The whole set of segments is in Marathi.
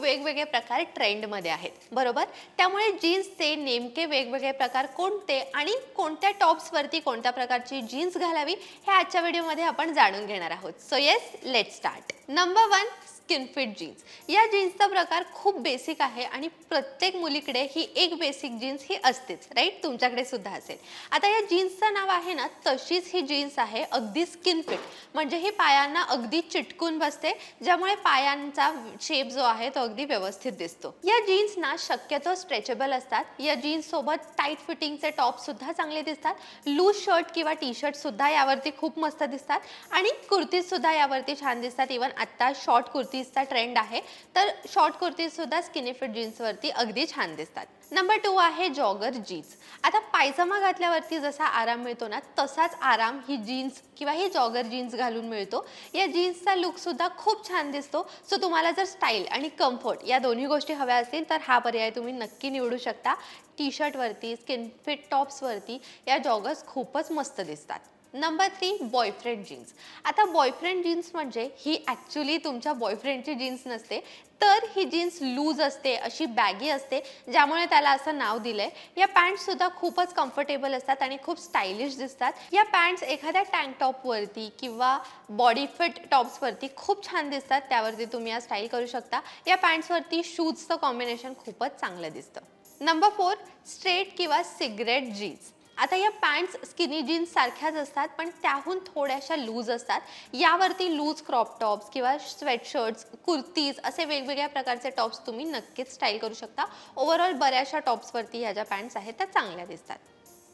वेगवेगळे प्रकार ट्रेंडमध्ये आहेत. बरोबर? त्यामुळे जीन्सचे नेमके वेगवेगळे प्रकार कोणते आणि कोणत्या टॉप्सवरती कोणत्या प्रकारची जीन्स घालावी हे आजच्या व्हिडिओमध्ये आपण जाणून घेणार आहोत. So yes let start number one skin fit jeans या जीन्सचा प्रकार खूप बेसिक आहे आणि प्रत्येक मुलीकडे ही एक बेसिक जीन्स ही असतेच राईट तुमच्याकडे सुद्धा असेल. आता या जीन्सचं नाव आहे ना तशीच ही जीन्स आहे अगदी स्किन फिट म्हणजे ही पायांना अगदी चिटकून बसते ज्यामुळे पायांचा शेप जो आहे तो अगदी व्यवस्थित दिसतो. या जीन्स ना शक्यतो स्ट्रेचेबल असतात. या जीन्स सोबत टाईट फिटिंगचे टॉप सुद्धा चांगले दिसतात. लूज शर्ट किंवा टी शर्ट सुद्धा यावरती खूप मस्त दिसतात. आणि कुर्तीज सुद्धा यावरती छान दिसतात. इवन आता शॉर्ट कुर्ती कुर्तीजचा ट्रेंड आहे. तर शॉर्ट कुर्तीज सुद्धा स्किनी फिट जीन्सवरती अगदी छान दिसतात. नंबर टू आहे जॉगर जीन्स आता पायजमा घातल्यावरती जसा आराम मिळतो ना तसाच आराम ही जीन्स किंवा ही जॉगर जीन्स घालून मिळतो. या जीन्सचा लुक सुद्धा खूप छान दिसतो. सो तुम्हाला जर स्टाईल आणि कम्फर्ट या दोन्ही गोष्टी हव्या असतील तर हा पर्याय तुम्ही नक्की निवडू शकता. टी शर्टवरती स्किन फिट टॉप्सवरती या जॉगर्स खूपच मस्त दिसतात. नंबर थ्री बॉयफ्रेंड जीन्स आता बॉयफ्रेंड जीन्स म्हणजे ही ॲक्च्युली तुमच्या बॉयफ्रेंडची जीन्स नसते तर ही जीन्स लूज असते अशी बॅगी असते ज्यामुळे त्याला असं नाव दिलं आहे या पॅन्टसुद्धा खूपच कम्फर्टेबल असतात आणि खूप स्टायलिश दिसतात. या पॅन्ट्स एखाद्या टँक टॉपवरती किंवा बॉडी फिट टॉप्सवरती खूप छान दिसतात. त्यावरती तुम्ही या स्टाईल करू शकता. या पॅन्ट्सवरती शूजचं कॉम्बिनेशन खूपच चांगलं दिसतं. नंबर फोर स्ट्रेट किंवा सिगरेट जीन्स आता या पॅन्ट्स स्किनी जीन्स सारख्याच असतात पण त्याहून थोड्याशा लूज असतात. यावरती लूज क्रॉप टॉप्स किंवा स्वेटशर्ट्स कुर्तीज असे वेगवेगळ्या प्रकारचे टॉप्स तुम्ही नक्कीच स्टाईल करू शकता. ओव्हरऑल बऱ्याचशा टॉप्सवरती ह्या ज्या पॅन्ट्स आहेत त्या चांगल्या दिसतात.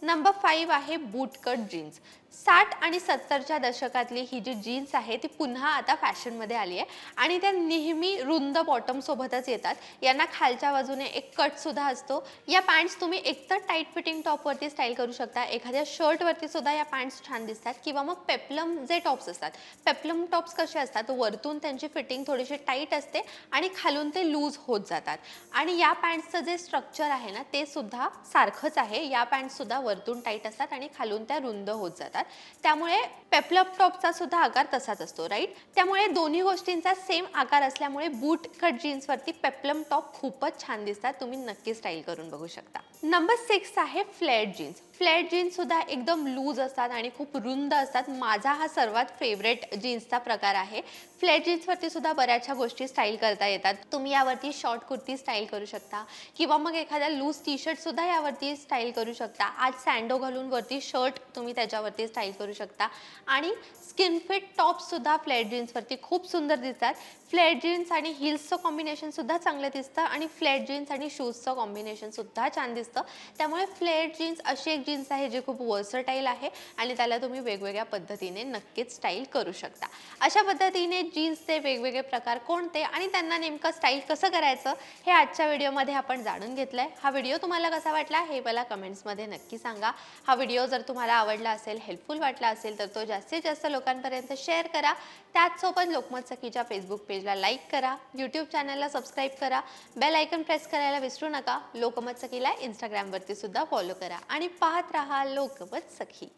नंबर फाईव्ह आहे बूटकट जीन्स साठ आणि सत्तरच्या दशकातली ही जी जीन्स आहे ती पुन्हा आता फॅशनमध्ये आली आहे. आणि त्या नेहमी रुंद बॉटमसोबतच येतात. यांना खालच्या बाजूने एक कटसुद्धा असतो. या पॅन्ट्स तुम्ही एकतर टाईट फिटिंग टॉपवरती स्टाईल करू शकता. एखाद्या शर्टवरती सुद्धा या पॅन्ट्स छान दिसतात. किंवा मग पेप्लम जे टॉप्स असतात. पेप्लम टॉप्स कसे असतात? वरतून त्यांची फिटिंग थोडीशी टाईट असते आणि खालून ते लूज होत जातात. आणि या पॅन्ट्सचं जे स्ट्रक्चर आहे ना ते सुद्धा सारखंच आहे. या पॅन्टसुद्धा वरतून टाईट असतात आणि खालून त्या रुंद होत जातात. त्यामुळे पेपलप टॉपचा सुद्धा आकार तसाच असतो राईट त्यामुळे दोन्ही गोष्टींचा सेम आकार असल्यामुळे बूट कट जीन्सवरती पेपलम टॉप खूपच छान दिसतात. तुम्ही नक्की स्टाईल करून बघू शकता. नंबर सिक्स आहे फ्लॅट जीन्स फ्लॅट जीन्स सुद्धा एकदम लूज असतात आणि खूप रुंद असतात. माझा हा सर्वात फेवरेट जीन्सचा प्रकार आहे. फ्लॅट जीन्सवरती सुद्धा बऱ्याचशा गोष्टी स्टाईल करता येतात. तुम्ही यावरती शॉर्ट कुर्ती स्टाईल करू शकता किंवा मग एखादा लूज टी शर्ट सुद्धा यावरती स्टाईल करू शकता. आज सँडो घालून वरती शर्ट तुम्ही त्याच्यावरती स्टाईल करू शकता. आणि स्किन फिट टॉप्स सुद्धा फ्लॅट जीन्सवरती खूप सुंदर दिसतात. फ्लॅट जीन्स आणि हिल्सचं कॉम्बिनेशन सुद्धा चांगलं दिसतं आणि फ्लॅट जीन्स आणि शूजचं कॉम्बिनेशन सुद्धा छान दिसतं. त्यामुळे फ्लॅट जीन्स अशी एक जीन्स आहे जी खूप वर्सटाईल आहे आणि त्याला तुम्ही वेगवेगळ्या पद्धतीने नक्कीच स्टाईल करू शकता. अशा पद्धतीने जीन्सचे वेगवेगळे प्रकार कोणते आणि त्यांना नेमकं स्टाईल कसं करायचं हे आजच्या व्हिडिओमध्ये आपण जाणून घेतलं आहे हा व्हिडिओ तुम्हाला कसा वाटला हे मला कमेंट्समध्ये नक्की सांगा. हा व्हिडिओ जर तुम्हाला आवडला असेल हेल्पफुल वाटला असेल तर तो जास्तीत जास्त लोकांपर्यंत शेअर करा. त्याचसोबत लोकमत सखीच्या फेसबुक पेजला लाईक करा. यूट्यूब चॅनलला सबस्क्राईब करा. बेल आयकन प्रेस करायला विसरू नका. लोकमत सखीला इंस्टाग्रामवरती सुद्धा फॉलो करा. आणि पाहत राहा लोकमत सखी